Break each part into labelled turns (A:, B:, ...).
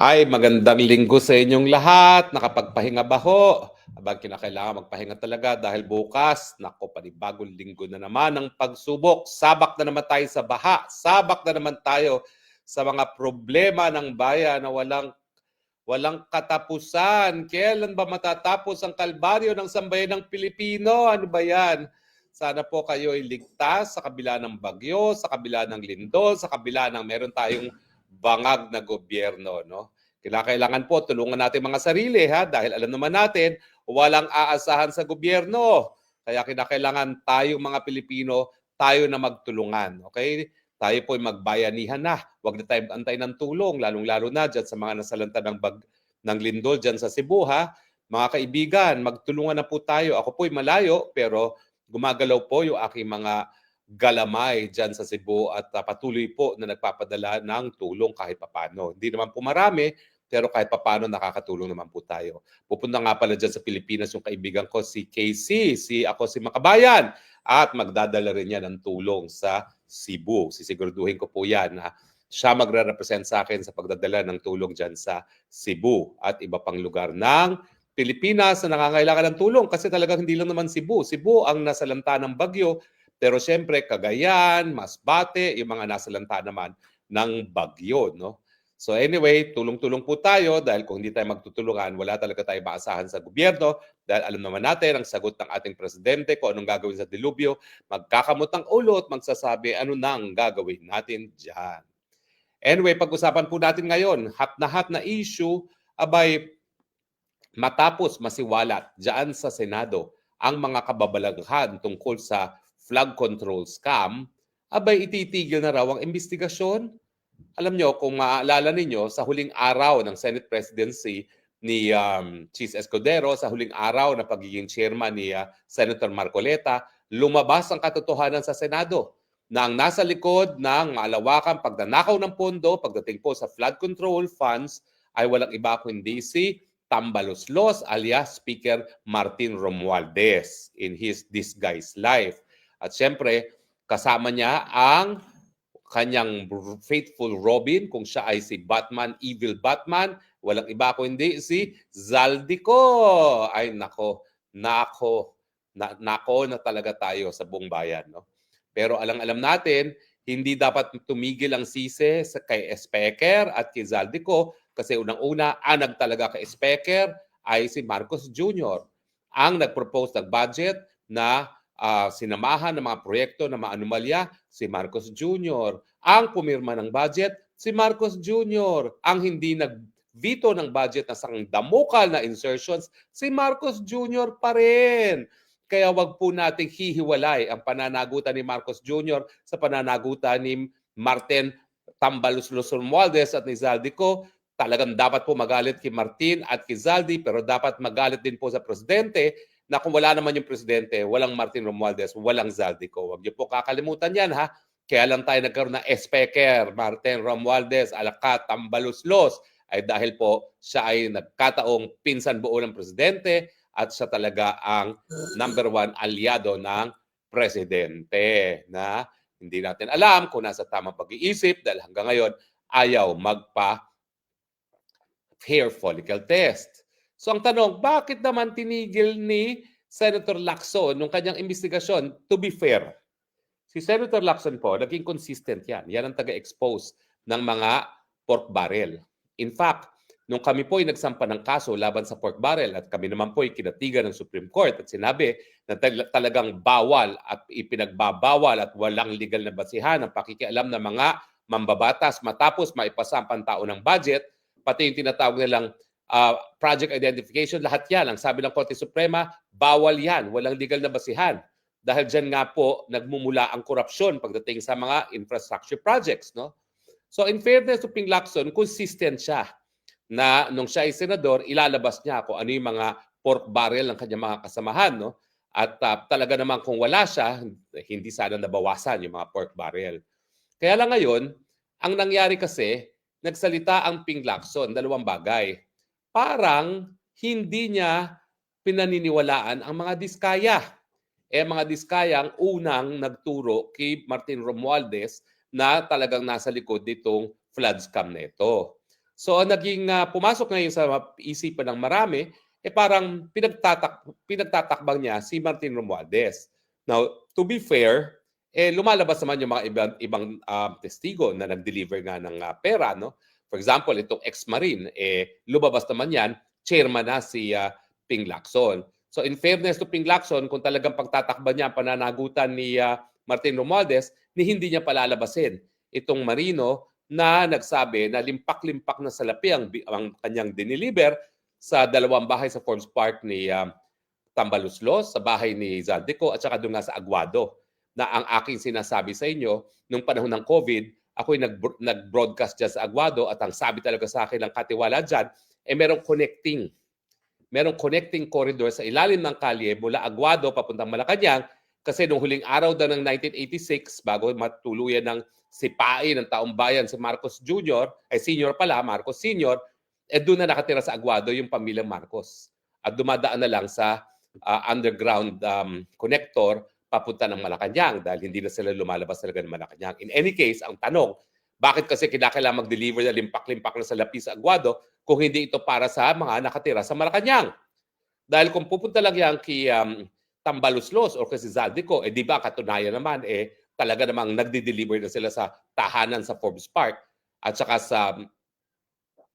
A: Ay, magandang linggo sa inyong lahat. Nakapagpahinga ba ho? Abang kinakailangan magpahinga talaga dahil bukas, nako, panibagong linggo na naman ang pagsubok. Sabak na naman tayo sa baha. Sabak na naman tayo sa mga problema ng bayan na walang walang katapusan. Kailan ba matatapos ang kalbaryo ng sambayan ng Pilipino? Ano ba yan? Sana po kayo ay ligtas sa kabila ng bagyo, sa kabila ng lindol, sa kabila ng meron tayong bangag na gobyerno. No? Kailangan po tulungan natin mga sarili ha dahil alam naman natin walang aasahan sa gobyerno. Kaya kinakailangan tayo mga Pilipino tayo na magtulungan. Okay? Tayo po ay magbayanihan na. Huwag na tayo antay ng tulong, lalong-lalo na dyan sa mga nasalanta ng, bag, ng lindol dyan sa Cebu. Ha? Mga kaibigan, magtulungan na po tayo. Ako po ay malayo, pero gumagalaw po yung aking mga galamay dyan sa Cebu at uh, patuloy po na nagpapadala ng tulong kahit papano. Hindi naman po marami, pero kahit papano nakakatulong naman po tayo. Pupunta nga pala dyan sa Pilipinas yung kaibigan ko si KC, si ako si Makabayan, at magdadala rin yan ng tulong sa Cebu. Sisiguraduhin ko po yan na siya magre-represent sa akin sa pagdadala ng tulong dyan sa Cebu at iba pang lugar ng Pilipinas na nangangailangan ng tulong kasi talagang hindi lang naman Cebu. Cebu ang nasalanta ng bagyo pero siyempre Cagayan, Masbate, yung mga nasalanta naman ng bagyo. No? So anyway, tulong-tulong po tayo dahil kung hindi tayo magtutulungan, wala talaga tayo maasahan sa gobyerno dahil alam naman natin ang sagot ng ating presidente kung anong gagawin sa dilubyo, magkakamot ng ulo at magsasabi ano nang gagawin natin dyan. Anyway, pag-usapan po natin ngayon, hat na hat na issue, abay matapos masiwalat dyan sa Senado ang mga kababalaghan tungkol sa flood control scam, abay ititigil na raw ang investigasyon. Alam nyo, kung maaalala ninyo, sa huling araw ng Senate presidency ni um, Cheese Escudero, sa huling araw na pagiging chairman ni uh, Senator Marcoleta, lumabas ang katotohanan sa Senado na ang nasa likod ng malawakang pagnanakaw ng pondo pagdating po sa flood control funds ay walang iba kundi si Tambaloslos alias Speaker Martin Romualdez in his disguised life. At siyempre, kasama niya ang kanyang faithful Robin, kung siya ay si Batman, evil Batman, walang iba kundi si Zaldico. Ay nako, nako, na, nako na talaga tayo sa buong bayan. No? Pero alang-alam natin, hindi dapat tumigil ang sise sa kay Specker at kay Zaldico kasi unang-una, anag talaga kay Specker ay si Marcos Jr. Ang nag-propose ng budget na uh, sinamahan ng mga proyekto na maanumalya, si Marcos Jr. Ang pumirma ng budget, si Marcos Jr. Ang hindi nag-veto ng budget na sang damukal na insertions, si Marcos Jr. pa rin. Kaya wag po nating hihiwalay ang pananagutan ni Marcos Jr. sa pananagutan ni Martin Tambalus Romualdez at ni Zaldico. Talagang dapat po magalit kay Martin at kay Zaldi pero dapat magalit din po sa presidente na kung wala naman yung presidente, walang Martin Romualdez, walang Zaldico. Huwag niyo po kakalimutan yan ha. Kaya lang tayo nagkaroon ng Speaker, Martin Romualdez, Alakat, Tambaluslos ay dahil po siya ay nagkataong pinsan buo ng presidente at siya talaga ang number one aliado ng presidente na hindi natin alam kung nasa tamang pag-iisip dahil hanggang ngayon ayaw magpa hair follicle test. So ang tanong, bakit naman tinigil ni Senator Lacson nung kanyang investigasyon? To be fair, si Senator Lacson po, naging consistent yan. Yan ang taga-expose ng mga pork barrel. In fact, nung kami po ay nagsampa ng kaso laban sa pork barrel at kami naman po ay kinatigan ng Supreme Court at sinabi na talagang bawal at ipinagbabawal at walang legal na basihan ang pakikialam ng mga mambabatas matapos maipasa ang pantao ng budget, pati yung tinatawag nilang uh, project identification, lahat yan. Ang sabi ng Korte Suprema, bawal yan, walang legal na basihan. Dahil dyan nga po nagmumula ang korupsyon pagdating sa mga infrastructure projects. No? So in fairness to Ping Lacson, consistent siya na nung siya ay senador, ilalabas niya kung ano yung mga pork barrel ng kanyang mga kasamahan. No? At uh, talaga naman kung wala siya, hindi sana nabawasan yung mga pork barrel. Kaya lang ngayon, ang nangyari kasi, nagsalita ang Ping Lacson, dalawang bagay. Parang hindi niya pinaniniwalaan ang mga diskaya. Eh mga diskaya ang unang nagturo kay Martin Romualdez na talagang nasa likod nitong flood scam na ito. So naging ah, pumasok ngayon sa isipan ng marami, eh parang pinagtatak, pinagtatakbang niya si Martin Romualdez. Now, to be fair, eh lumalabas naman yung mga ibang, ibang ah, testigo na nag-deliver nga ng ah, pera. No? For example, itong ex-marine, eh, lumabas naman yan, chairman na si ah, Ping Lacson. So in fairness to Ping Lacson, kung talagang pagtatakba niya ang pananagutan ni ah, Martin Romualdez, ni hindi niya palalabasin itong Marino na nagsabi na limpak-limpak na salapi ang, ang kanyang diniliver sa dalawang bahay sa Forbes Park ni um, Tambaluslos, sa bahay ni Zaldico at saka doon nga sa Aguado na ang aking sinasabi sa inyo nung panahon ng COVID, ako'y nag, nag-broadcast dyan sa Aguado at ang sabi talaga sa akin ng katiwala dyan, eh merong connecting merong connecting corridor sa ilalim ng kalye mula Aguado papuntang Malacanang kasi nung huling araw daw ng 1986 bago matuluyan ng sipain ng taong bayan si Marcos Jr., ay senior pala, Marcos Senior, eh doon na nakatira sa Aguado yung pamilyang Marcos. At dumadaan na lang sa ah, underground um, connector papunta ng Malacanang dahil hindi na sila lumalabas talaga ng Malacanang. In any case, ang tanong, bakit kasi kinakailangan mag-deliver na limpak-limpak na sa lapi sa Aguado kung hindi ito para sa mga nakatira sa Malacanang? Dahil kung pupunta lang yan kay um, Tambaluslos o kasi Zaldico, eh di ba katunayan naman eh talaga namang nagdi-deliver na sila sa tahanan sa Forbes Park at saka sa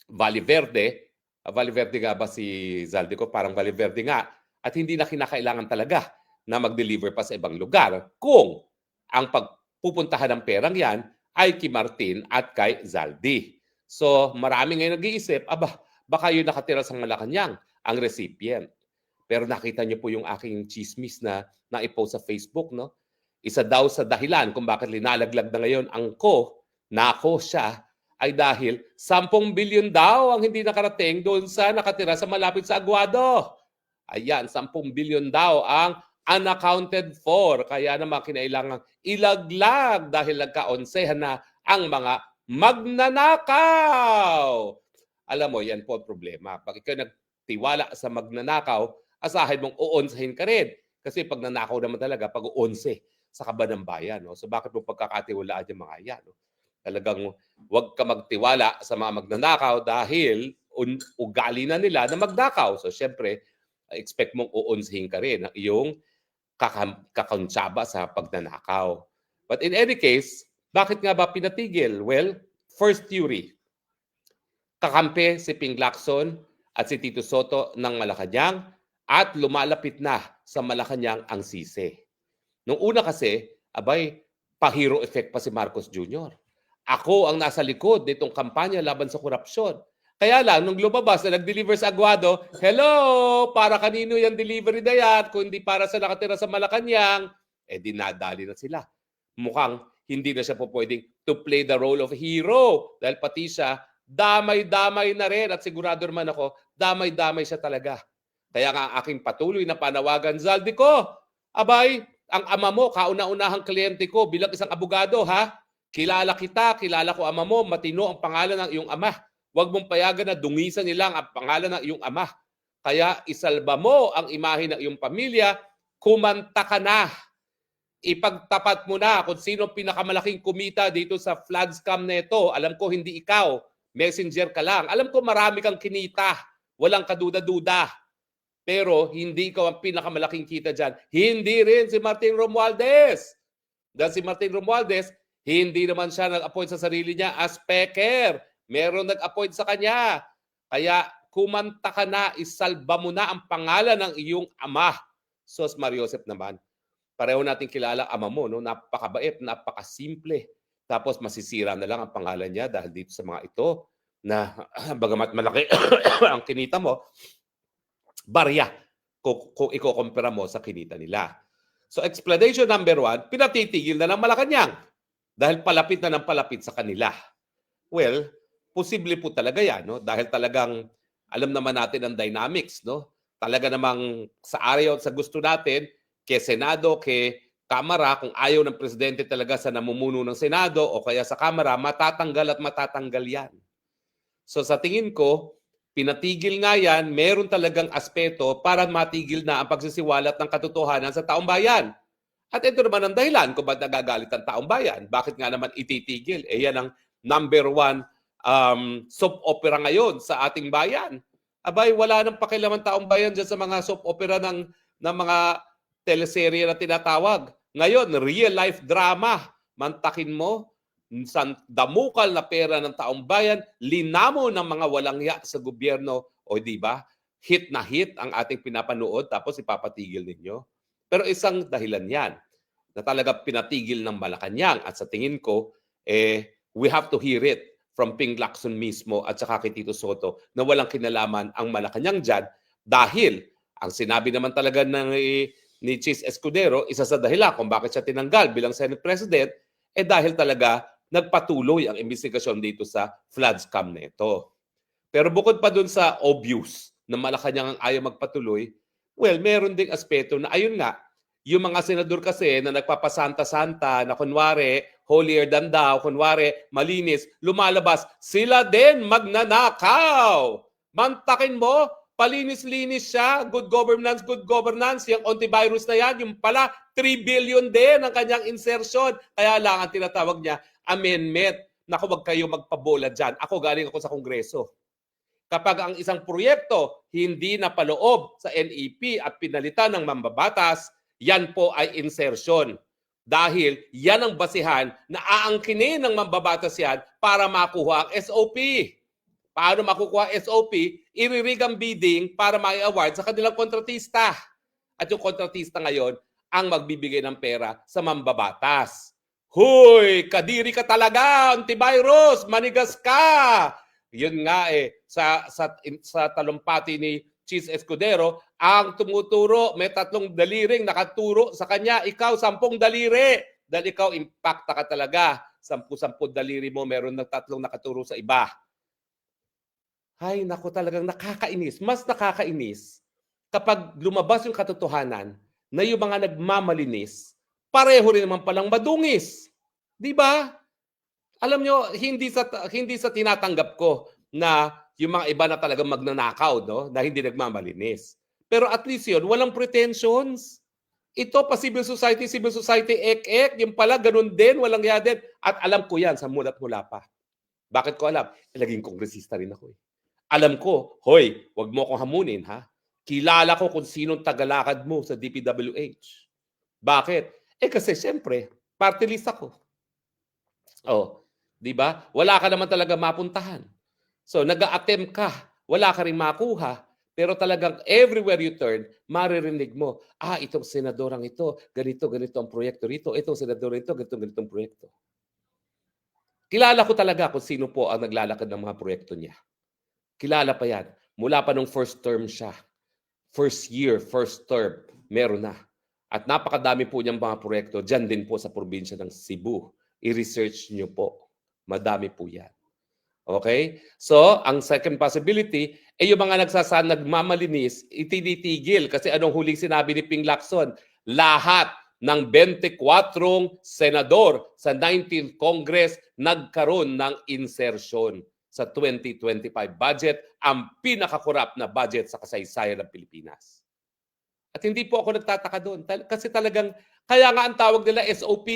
A: Valley Verde. Ah, Valley Verde nga ba si Zaldico? Parang Valley Verde nga. At hindi na kinakailangan talaga na mag-deliver pa sa ibang lugar kung ang pagpupuntahan ng perang yan ay kay Martin at kay Zaldi. So marami ngayon nag-iisip, aba, baka yun nakatira sa Malacanang, ang recipient. Pero nakita niyo po yung aking chismis na naipost sa Facebook, no? Isa daw sa dahilan kung bakit linalaglag na ngayon ang ko, nako siya, ay dahil 10 bilyon daw ang hindi nakarating doon sa nakatira sa malapit sa Aguado. Ayan, 10 bilyon daw ang unaccounted for. Kaya naman kinailangan ilaglag dahil nagkaonsehan na ang mga magnanakaw. Alam mo, yan po ang problema. Pag ikaw nagtiwala sa magnanakaw, asahin mong uonsahin ka rin. Kasi pag nanakaw naman talaga, pag uonse sa kaba ng bayan. No? So bakit mo pagkakatiwalaan yung mga yan? No? Talagang huwag ka magtiwala sa mga magnanakaw dahil ugali na nila na magnakaw. So syempre, expect mong uonsahin ka rin ang iyong kakontsaba sa pagnanakaw. But in any case, bakit nga ba pinatigil? Well, first theory, kakampi si Ping Lacson at si Tito Soto ng Malacanang at lumalapit na sa Malacanang ang sisi. Nung una kasi, abay, pahiro effect pa si Marcos Jr. Ako ang nasa likod nitong kampanya laban sa korupsyon. Kaya lang, nung lumabas na nag-deliver sa Aguado, hello, para kanino yung delivery na yan? Kung hindi para sa nakatira sa Malacanang, eh dinadali na sila. Mukhang hindi na siya po pwedeng to play the role of hero. Dahil pati siya, damay-damay na rin. At sigurado naman ako, damay-damay siya talaga. Kaya nga aking patuloy na panawagan, Zaldi ko, abay, ang ama mo, kauna-unahang kliyente ko bilang isang abogado, ha? Kilala kita, kilala ko ama mo, matino ang pangalan ng iyong ama. Huwag mong payagan na dungisan nilang ang pangalan ng iyong ama. Kaya isalba mo ang imahe ng iyong pamilya, kumanta ka na. Ipagtapat mo na kung sino pinakamalaking kumita dito sa flood scam na ito. Alam ko hindi ikaw, messenger ka lang. Alam ko marami kang kinita, walang kaduda-duda. Pero hindi ikaw ang pinakamalaking kita dyan. Hindi rin si Martin Romualdez. Dahil si Martin Romualdez, hindi naman siya nag-appoint sa sarili niya as peker. Meron nag-appoint sa kanya. Kaya kumanta ka na, isalba mo na ang pangalan ng iyong ama. Sos Mariosep naman. Pareho natin kilala ama mo, no? napakabait, napakasimple. Tapos masisira na lang ang pangalan niya dahil dito sa mga ito na bagamat malaki ang kinita mo, barya kung, kung iko-compare mo sa kinita nila. So explanation number one, pinatitigil na ng Malacanang dahil palapit na ng palapit sa kanila. Well, posible po talaga yan, no? Dahil talagang alam naman natin ang dynamics, no? Talaga namang sa araw sa gusto natin, kay Senado, kay Kamara, kung ayaw ng presidente talaga sa namumuno ng Senado o kaya sa Kamara, matatanggal at matatanggal yan. So sa tingin ko, pinatigil nga yan, meron talagang aspeto para matigil na ang pagsisiwalat ng katotohanan sa taong bayan. At ito naman ang dahilan kung ba't nagagalit ang taong bayan. Bakit nga naman ititigil? Eh yan ang number one um, soap opera ngayon sa ating bayan. Abay, wala nang pakialaman taong bayan dyan sa mga soap opera ng, ng mga teleserye na tinatawag. Ngayon, real life drama. Mantakin mo, sa damukal na pera ng taong bayan, linamo ng mga walang ya sa gobyerno. O di ba? Hit na hit ang ating pinapanood tapos ipapatigil ninyo. Pero isang dahilan yan na talaga pinatigil ng Malacanang at sa tingin ko, eh, we have to hear it from Ping Lacson mismo at saka kay Tito Soto na walang kinalaman ang Malacanang dyan dahil ang sinabi naman talaga ng eh, ni Chis Escudero, isa sa dahilan kung bakit siya tinanggal bilang Senate President, eh dahil talaga nagpatuloy ang investigasyon dito sa flood scam na ito. Pero bukod pa dun sa obvious na Malacanang ang ayaw magpatuloy, well, meron ding aspeto na ayun nga, yung mga senador kasi na nagpapasanta-santa na kunwari holier than thou, kunwari malinis, lumalabas, sila din magnanakaw. Mantakin mo, palinis-linis siya, good governance, good governance, yung antivirus na yan, yung pala 3 billion din ang kanyang insertion. Kaya lang ang tinatawag niya, amendment. Naku, wag kayo magpabola dyan. Ako galing ako sa Kongreso. Kapag ang isang proyekto hindi napaloob sa NEP at pinalitan ng mambabatas, yan po ay insertion. Dahil yan ang basihan na aangkinin ng mambabatas yan para makuha ang SOP. Paano makukuha SOP? Iririg ang bidding para mai-award sa kanilang kontratista. At yung kontratista ngayon ang magbibigay ng pera sa mambabatas. Huy, kadiri ka talaga, antivirus, manigas ka. Yun nga eh, sa, sa, sa talumpati ni Cheese Escudero, ang tumuturo, may tatlong daliring nakaturo sa kanya, ikaw sampung daliri. Dahil ikaw, impacta ka talaga. Sampu-sampu daliri mo, meron ng tatlong nakaturo sa iba. Ay, nako talagang nakakainis. Mas nakakainis kapag lumabas yung katotohanan na yung mga nagmamalinis, pareho rin naman palang madungis. Di ba? Alam nyo, hindi sa, hindi sa tinatanggap ko na yung mga iba na talagang magnanakaw, no? na hindi nagmamalinis. Pero at least yun, walang pretensions. Ito pa civil society, civil society, ek-ek, yung pala ganun din, walang yadin. At alam ko yan sa mulat mula pa. Bakit ko alam? Eh, Laging kongresista rin ako eh. Alam ko, hoy, wag mo akong hamunin ha. Kilala ko kung sinong tagalakad mo sa DPWH. Bakit? Eh kasi siyempre, party list ako. Oh, 'di ba? Wala ka naman talaga mapuntahan. So nag-attempt ka, wala ka rin makuha, pero talagang everywhere you turn, maririnig mo, ah, itong senadorang ito, ganito, ganito ang proyekto rito, itong senador ito, ganito, ganito ang proyekto. Kilala ko talaga kung sino po ang naglalakad ng mga proyekto niya. Kilala pa yan. Mula pa nung first term siya. First year, first term, meron na. At napakadami po niyang mga proyekto dyan din po sa probinsya ng Cebu. I-research niyo po. Madami po yan. Okay? So, ang second possibility, eh yung mga nagsasan nagmamalinis, itinitigil. Kasi anong huling sinabi ni Ping Lacson? Lahat ng 24 senador sa 19th Congress nagkaroon ng insertion sa 2025 budget, ang pinakakurap na budget sa kasaysayan ng Pilipinas. At hindi po ako nagtataka doon. Kasi talagang, kaya nga ang tawag nila SOP.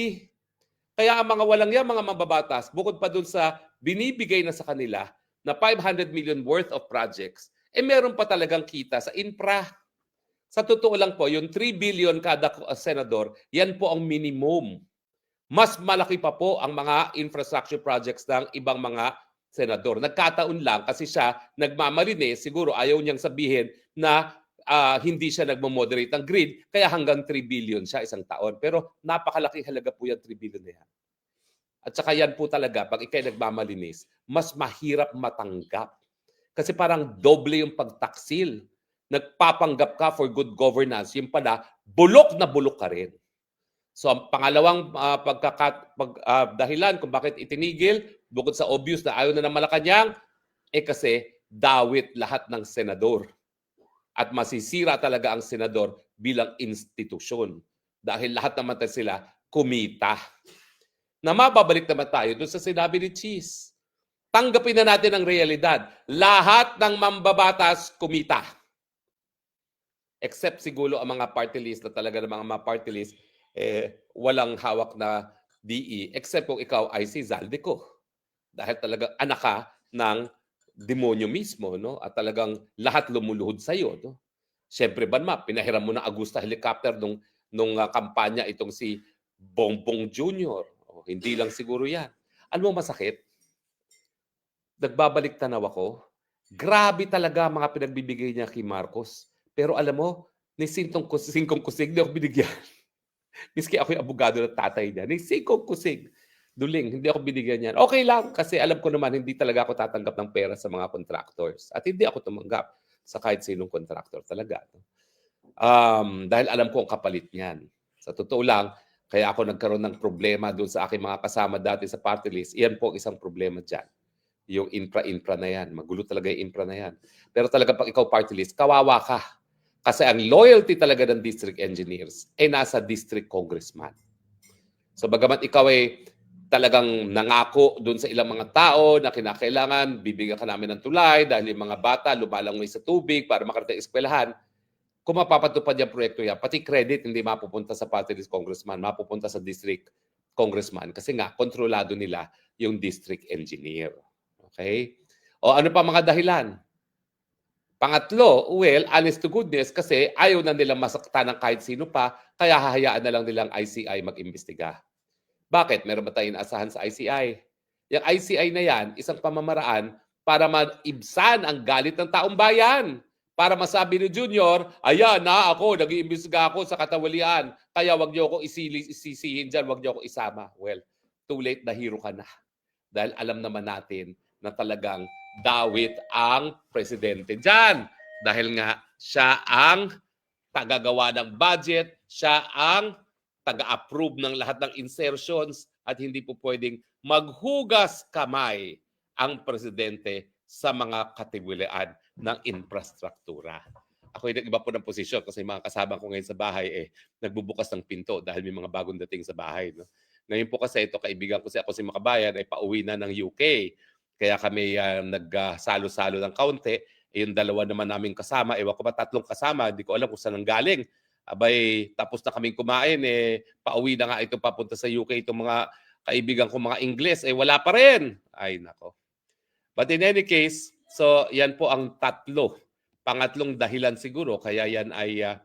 A: Kaya ang mga walang yan, mga mababatas, bukod pa doon sa binibigay na sa kanila na 500 million worth of projects, eh meron pa talagang kita sa infra. Sa totoo lang po, yung 3 billion kada uh, senador, yan po ang minimum. Mas malaki pa po ang mga infrastructure projects ng ibang mga senador. Nagkataon lang kasi siya nagmamalinis, siguro ayaw niyang sabihin na ah, hindi siya nagmo-moderate ng grid, kaya hanggang 3 billion siya isang taon. Pero napakalaking halaga po yan, 3 billion na yan. At saka yan po talaga, pag ikay nagmamalinis, mas mahirap matanggap. Kasi parang doble yung pagtaksil. Nagpapanggap ka for good governance, yung pala, bulok na bulok ka rin. So ang pangalawang ah, pagkakat, pag, ah, dahilan kung bakit itinigil, bukod sa obvious na ayaw na ng Malacanang, eh kasi dawit lahat ng senador. At masisira talaga ang senador bilang institusyon. Dahil lahat naman sila kumita. Na mababalik naman tayo doon sa sinabi ni Cheese. Tanggapin na natin ang realidad. Lahat ng mambabatas kumita. Except siguro ang mga party list na talaga ng mga, party list, eh, walang hawak na DE. Except kung ikaw ay si Zaldico. Dahil talaga anak ka ng demonyo mismo, no? At talagang lahat lumuluhod sa iyo, no? Siyempre, Banma, pinahiram mo ng Agusta helicopter nung nung ah, kampanya itong si Bongbong Jr. Hindi lang siguro 'yan. Ano mo masakit? Nagbabalik tanaw ako. Grabe talaga mga pinagbibigay niya kay Marcos. Pero alam mo, ni sintong kus singkong kusig di ako binigyan. Miski ako yung abogado ng tatay niya. Ni singkong kusig. Duling, hindi ako binigyan niyan. Okay lang kasi alam ko naman hindi talaga ako tatanggap ng pera sa mga contractors. At hindi ako tumanggap sa kahit sinong contractor talaga. Um, dahil alam ko ang kapalit niyan. Sa totoo lang, kaya ako nagkaroon ng problema doon sa aking mga kasama dati sa party list. Iyan po ang isang problema dyan. Yung infra-infra na yan. Magulo talaga yung infra na yan. Pero talaga pag ikaw party list, kawawa ka. Kasi ang loyalty talaga ng district engineers ay nasa district congressman. So bagamat ikaw ay talagang nangako doon sa ilang mga tao na kinakailangan, bibigyan ka namin ng tulay dahil yung mga bata lumalangoy sa tubig para makarating eskwelahan, kung mapapatupad yung proyekto yan, pati credit hindi mapupunta sa party list congressman, mapupunta sa district congressman kasi nga kontrolado nila yung district engineer. Okay? O ano pa mga dahilan? Pangatlo, well, honest to goodness, kasi ayaw na nilang masaktan ng kahit sino pa, kaya hahayaan na lang nilang ICI mag-imbestiga. Bakit? Meron ba tayong asahan sa ICI? Yung ICI na yan, isang pamamaraan para maibsan ang galit ng taong bayan. Para masabi ni Junior, ayan na ako, nag-iimbestiga ako sa katawalian. Kaya wag niyo ako isili, isisihin dyan, wag niyo ako isama. Well, too late na hero ka na. Dahil alam naman natin na talagang dawit ang presidente dyan. Dahil nga siya ang tagagawa ng budget, siya ang taga-approve ng lahat ng insertions at hindi po pwedeng maghugas kamay ang presidente sa mga katiwilaan ng infrastruktura. Ako ay iba po ng posisyon kasi mga kasama ko ngayon sa bahay eh nagbubukas ng pinto dahil may mga bagong dating sa bahay. No? Ngayon po kasi ito kaibigan ko si ako si Makabayan ay pauwi na ng UK. Kaya kami uh, nagsalo-salo ng kaunti. Eh, yung dalawa naman naming kasama, ewan ko ba tatlong kasama, hindi ko alam kung saan ang galing. Abay, tapos na kaming kumain, eh, pauwi na nga ito papunta sa UK itong mga kaibigan ko mga Ingles, eh wala pa rin. Ay, nako. But in any case, so yan po ang tatlo. Pangatlong dahilan siguro, kaya yan ay uh,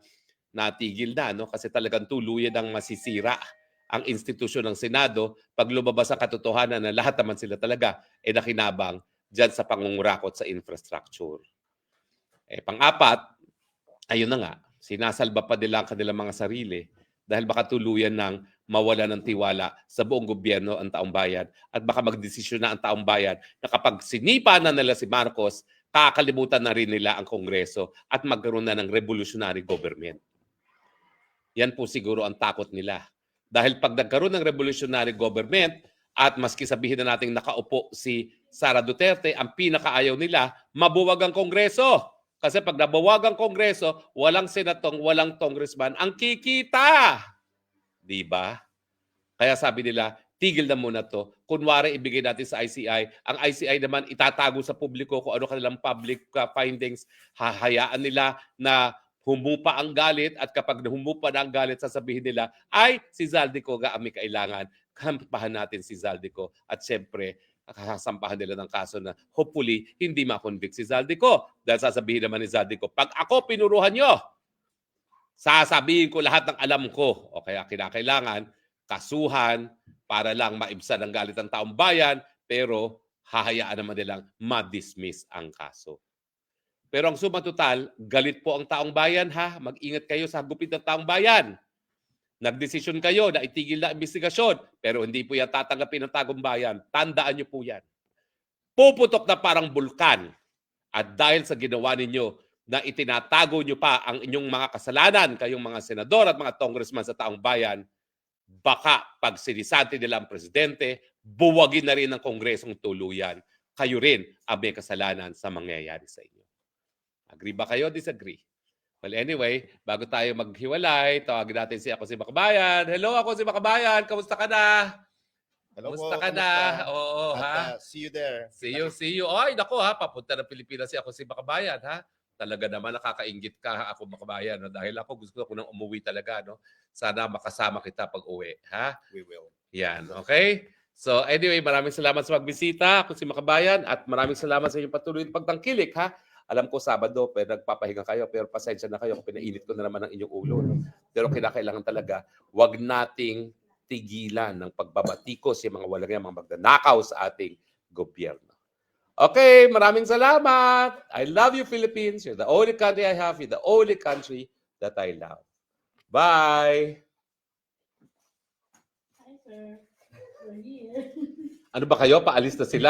A: natigil na, no? kasi talagang tuluyan ang masisira ang institusyon ng Senado pag lumabas ang katotohanan na lahat naman sila talaga ay eh, nakinabang dyan sa pangungurakot sa infrastructure. Eh, pang-apat, ayun na nga, sinasalba pa nila ang kanilang mga sarili dahil baka tuluyan ng mawala ng tiwala sa buong gobyerno ang taong bayan at baka magdesisyon na ang taong bayan na kapag sinipa na nila si Marcos, kakalimutan na rin nila ang Kongreso at magkaroon na ng revolutionary government. Yan po siguro ang takot nila. Dahil pag nagkaroon ng revolutionary government at maski sabihin na natin nakaupo si Sara Duterte, ang pinakaayaw nila, mabuwag ang Kongreso. Kasi pag nabuwag ang Kongreso, walang senatong, walang congressman ang kikita. Di ba? Kaya sabi nila, tigil na muna to. Kunwari ibigay natin sa ICI. Ang ICI naman itatago sa publiko kung ano kanilang public uh, findings. Hahayaan nila na humupa ang galit at kapag humupa na ang galit, sasabihin nila, ay, si Zaldico ga may kailangan. Kampahan natin si Zaldico. At syempre, kasampahan nila ng kaso na hopefully hindi makonvict si Zaldico. Dahil sasabihin naman ni Zaldico, pag ako pinuruhan nyo, sasabihin ko lahat ng alam ko. O kaya kinakailangan, kasuhan para lang maibsan ang galit ng taong bayan, pero hahayaan naman nilang ma-dismiss ang kaso. Pero ang suma total, galit po ang taong bayan ha. Mag-ingat kayo sa gupit ng taong bayan. Nagdesisyon kayo na itigil na investigasyon, pero hindi po yan tatanggapin ng tagong bayan. Tandaan niyo po yan. Puputok na parang bulkan. At dahil sa ginawa ninyo na itinatago niyo pa ang inyong mga kasalanan, kayong mga senador at mga congressman sa taong bayan, baka pag sinisanti nila ang presidente, buwagin na rin ng kongresong tuluyan. Kayo rin ang may kasalanan sa mangyayari sa inyo. Agree ba kayo? Disagree? Well, anyway, bago tayo maghiwalay, tawagin natin si ako si Makabayan. Hello, ako si Makabayan. Kamusta ka na?
B: Hello
A: Kamusta
B: po,
A: ka na? Oo,
B: At,
A: ha?
B: uh, see you there.
A: See you, see you. Ay, nako ha, papunta ng Pilipinas si ako si Makabayan, ha? Talaga naman nakakaingit ka ako Makabayan. No? Dahil ako gusto ko nang umuwi talaga. No? Sana makasama kita pag uwi. Ha?
B: We will.
A: Yan, okay? So anyway, maraming salamat sa pagbisita. Ako si Makabayan at maraming salamat sa inyong patuloy na pagtangkilik ha. Alam ko Sabado, pero nagpapahinga kayo, pero pasensya na kayo kung pinainit ko na naman ang inyong ulo. No? Pero kinakailangan talaga, wag nating tigilan ng pagbabatikos yung mga walang mga magnanakaw sa ating gobyerno. Okay, maraming salamat. I love you, Philippines. You're the only country I have. You're the only country that I love. Bye!
C: Hi, sir. We're here.
A: Ano ba kayo? Paalis na sila.